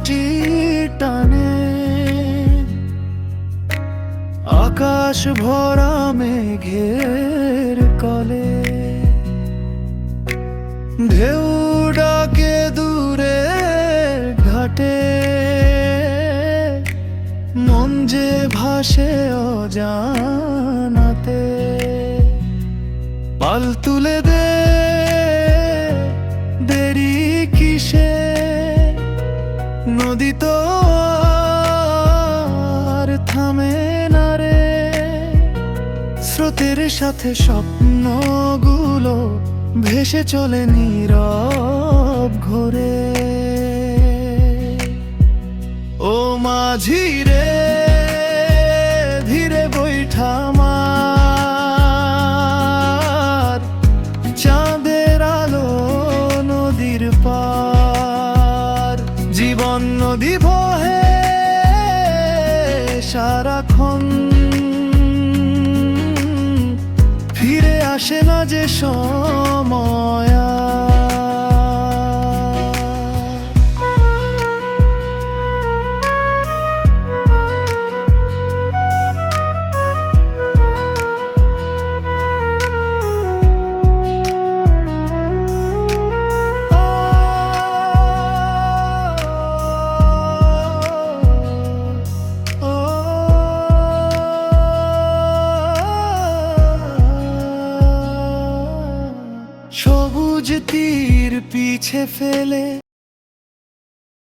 বৃষ্টির টানে। আকাশ ভরা মেঘের কলে। ঢেউ ডাকে দূরে ঘাটে। মন যে ভাসে অজানাতে। পাল তুলে দে নদী তো আর থামে না রে। স্রোতের সাথে স্বপ্নগুলো ভেসে চলে নীরব ঘোরে। ও মাঝি রে নদী বহে সারাক্ষণ। ফিরে আসে না যে সময় সবুজ তীর পিছে ফেলে